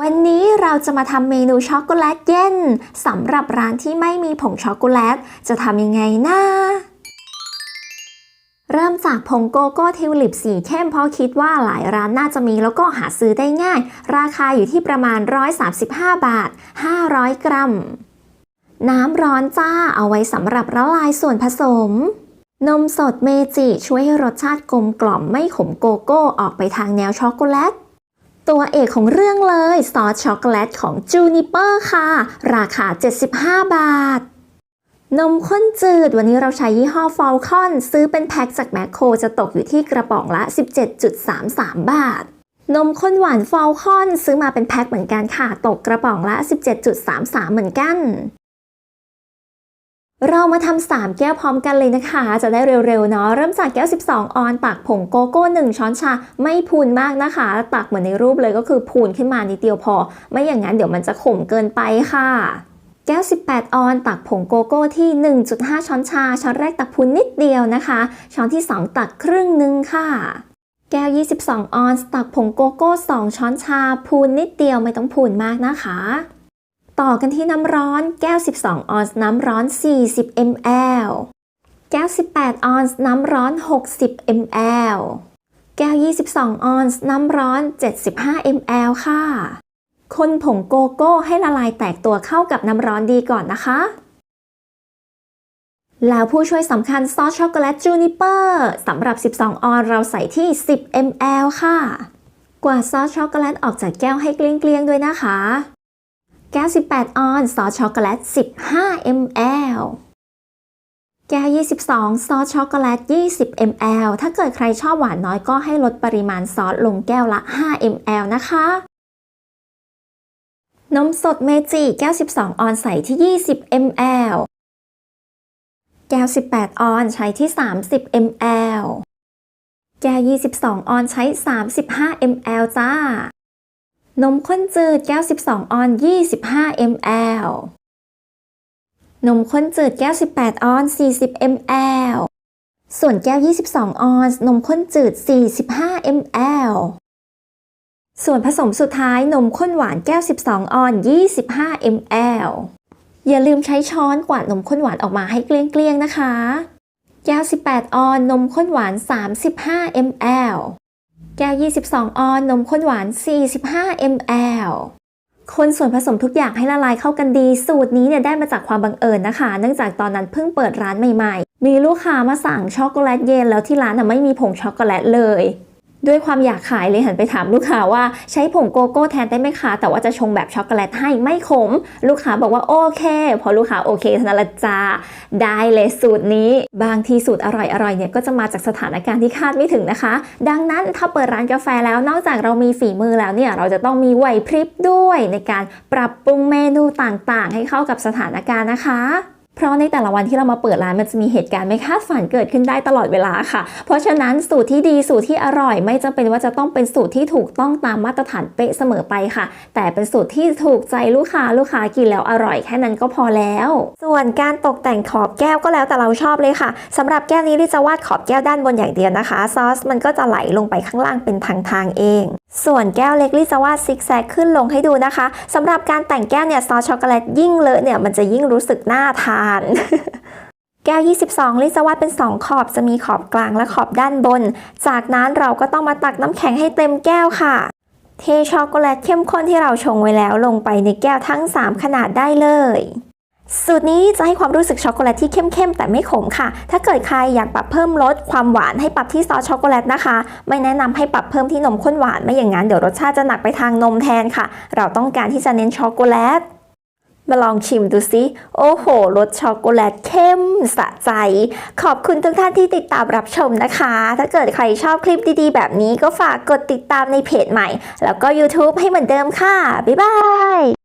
วันนี้เราจะมาทำเมนูช็อกโกแลตเย็นสำหรับร้านที่ไม่มีผงช็อกโกแลต จะทำยังไงนะเริ่มจากผงโกโก้ทิวลิปสีเข้มเพราะคิดว่าหลายร้านน่าจะมีแล้วก็หาซื้อได้ง่าย ราคาอยู่ที่ประมาณ 135 บาท 500 กรัม น้ำร้อนจ้าเอาไว้สำหรับละลายส่วนผสม นมสดเมจิช่วยให้รสชาติกลมกล่อมไม่ขมโกโก้ออกไปทางแนวช็อกโกแลต ตัวเอกของเรื่องเลยซอสช็อกโกแลตของจูนิเปอร์ค่ะ ราคา 75 บาท นมข้นจืดวันนี้เราใช้ยี่ห้อฟอลคอนซื้อเป็นแพ็คจากแมคโครจะตกอยู่ที่กระป๋องละ 17.33 บาท นมข้นหวานฟอลคอนซื้อมาเป็นแพ็คเหมือนกันค่ะ ตกกระป๋องละ 17.33 เหมือนกัน เรามาทำ3แก้วพร้อมกันเลยนะคะ จะได้เร็วๆเนาะเริ่มจากแก้ว 12 ออนตักผงโกโก้ 1 ช้อนชาไม่พูนมากนะคะ ตักเหมือนในรูปเลยก็คือพูนขึ้นมานิดเดียวพอ ไม่อย่างนั้นเดี๋ยวมันจะขมเกินไปค่ะแก้ว 18 ออน ตักผงโกโก้ที่ 1.5 ช้อนชา ช้อนแรกตักพูนนิดเดียวนะคะ ช้อนที่ 2 ตักครึ่งหนึ่งค่ะ แก้ว 22 ออน ตักผงโกโก้ 2 ช้อนชา พูนนิดเดียวไม่ต้องพูนมากนะคะ ต่อกันที่น้ำร้อนแก้ว 12 ออนซ์น้ำร้อน 40 ml แก้ว 18 ออนซ์น้ำร้อน 60 ml แก้ว 22 ออนซ์น้ำร้อน 75 ml ค่ะ คนผงโกโก้ให้ละลายแตกตัวเข้ากับน้ำร้อนดีก่อนนะคะ แล้วผู้ช่วยสำคัญซอสช็อกโกแลตจูนิเปอร์สำหรับ 12 ออนเราใส่ที่ 10 ml ค่ะ กวาดซอสช็อกโกแลตออกจากแก้วให้เกลี้ยงๆด้วยนะคะ แก้ว 18 ออนซอสช็อกโกแลต 15 ml แก้ว 22 ซอสช็อกโกแลต 20 ml ถ้าเกิดใครชอบหวานน้อยก็ให้ลดปริมาณซอสลงแก้วละ 5 ml นะคะ นมสดเมจิแก้ว 12 ออนใส่ที่ 20 ml แก้ว 18 ออนใช้ที่ 30 ml แก้ว 22 ออนใช้ 35 ml จ้า นมข้นจืดแก้ว 12 ออน 25 ml นมข้นจืดแก้ว 18 ออน 40 ml ส่วนแก้ว 22 ออนนมข้นจืด 45 ml ส่วนผสมสุดท้ายนมข้นหวานแก้ว 12 ออน 25 ml อย่าลืมใช้ช้อนกวาดนมข้นหวานออกมาให้เกลี้ยงๆนะคะ แก้ว 18 ออน นมข้นหวาน 35 ml แก้ว 22 ออน นมข้นหวาน 45 ml คนส่วนผสมทุกอย่างให้ละลายเข้ากันดี สูตรนี้เนี่ยได้มาจากความบังเอิญนะคะ เนื่องจากตอนนั้นเพิ่งเปิดร้านใหม่ๆ มีลูกค้ามาสั่งช็อกโกแลตเย็นแล้วที่ร้านน่ะไม่มีผงช็อกโกแลตเลย ด้วยความอยากขายเลยหันไปถามลูกค้าว่าใช้ผงโกโก้แทนได้ไหมคะ แต่ว่าจะชงแบบช็อกโกแลตให้ไม่ขม ลูกค้าบอกว่าโอเคพอลูกค้าโอเคเท่านั้นละจาได้เลยสูตรนี้ บางทีสูตรอร่อยๆเนี่ยก็จะมาจากสถานการณ์ที่คาดไม่ถึงนะคะ ดังนั้นถ้าเปิดร้านกาแฟแล้วนอกจากเรามีฝีมือแล้วเนี่ยเราจะต้องมีไหวพริบด้วยในการปรับปรุงเมนูต่างๆ ให้เข้ากับสถานการณ์นะคะ เพราะในแต่ละวันที่เรามาเปิดร้านมันจะมีเหตุการณ์ไม่คาดฝันเกิดขึ้นได้ตลอดเวลาค่ะ เพราะฉะนั้นสูตรที่ดีสูตรที่อร่อย ไม่จำเป็นว่าจะต้องเป็นสูตรที่ถูกต้องตามมาตรฐานเป๊ะเสมอไปค่ะ แต่เป็นสูตรที่ถูกใจลูกค้าลูกค้ากินแล้วอร่อยแค่นั้นก็พอแล้ว ส่วนการตกแต่งขอบแก้วก็แล้วแต่เราชอบเลยค่ะสำหรับแก้วนี้ลิจะวาดขอบแก้วด้านบนอย่างเดียวนะคะ ซอสมันก็จะไหลลงไปข้างล่างเป็นทางทางๆเอง ส่วนแก้วเล็กลิจะวาซิกแซกขึ้นลงให้ดูนะคะ สำหรับการแต่งแก้วเนี่ยซอสช็อกโกแลตยิ่งเลอะเนี่ยมันจะยิ่งรู้สึกน่าทาน แก้ว 22 ลิซาวาเป็น 2 ขอบจะมีขอบกลางและขอบด้านบน จากนั้นเราก็ต้องมาตักน้ำแข็งให้เต็มแก้วค่ะ เทช็อกโกแลตเข้มข้นที่เราชงไว้แล้วลงไปในแก้วทั้ง 3 ขนาดได้เลย สูตรนี้จะให้ความรู้สึกช็อกโกแลตที่เข้มๆแต่ไม่ขมค่ะ ถ้าเกิดใครอยากปรับเพิ่มรสความหวานให้ปรับที่ซอสช็อกโกแลตนะคะ ไม่แนะนำให้ปรับเพิ่มที่นมข้นหวานไม่อย่างนั้นเดี๋ยวรสชาติจะหนักไปทางนมแทนค่ะ เราต้องการที่จะเน้นช็อกโกแลตมาลองชิมดูสิโอ้โห รสช็อกโกแลตเข้มสะใจ ขอบคุณทุกท่านที่ติดตามรับชมนะคะ ถ้าเกิดใครชอบคลิปดีๆ แบบนี้ก็ฝากกดติดตามในเพจใหม่ แล้วก็ YouTube ให้เหมือนเดิมค่ะ บ๊ายบาย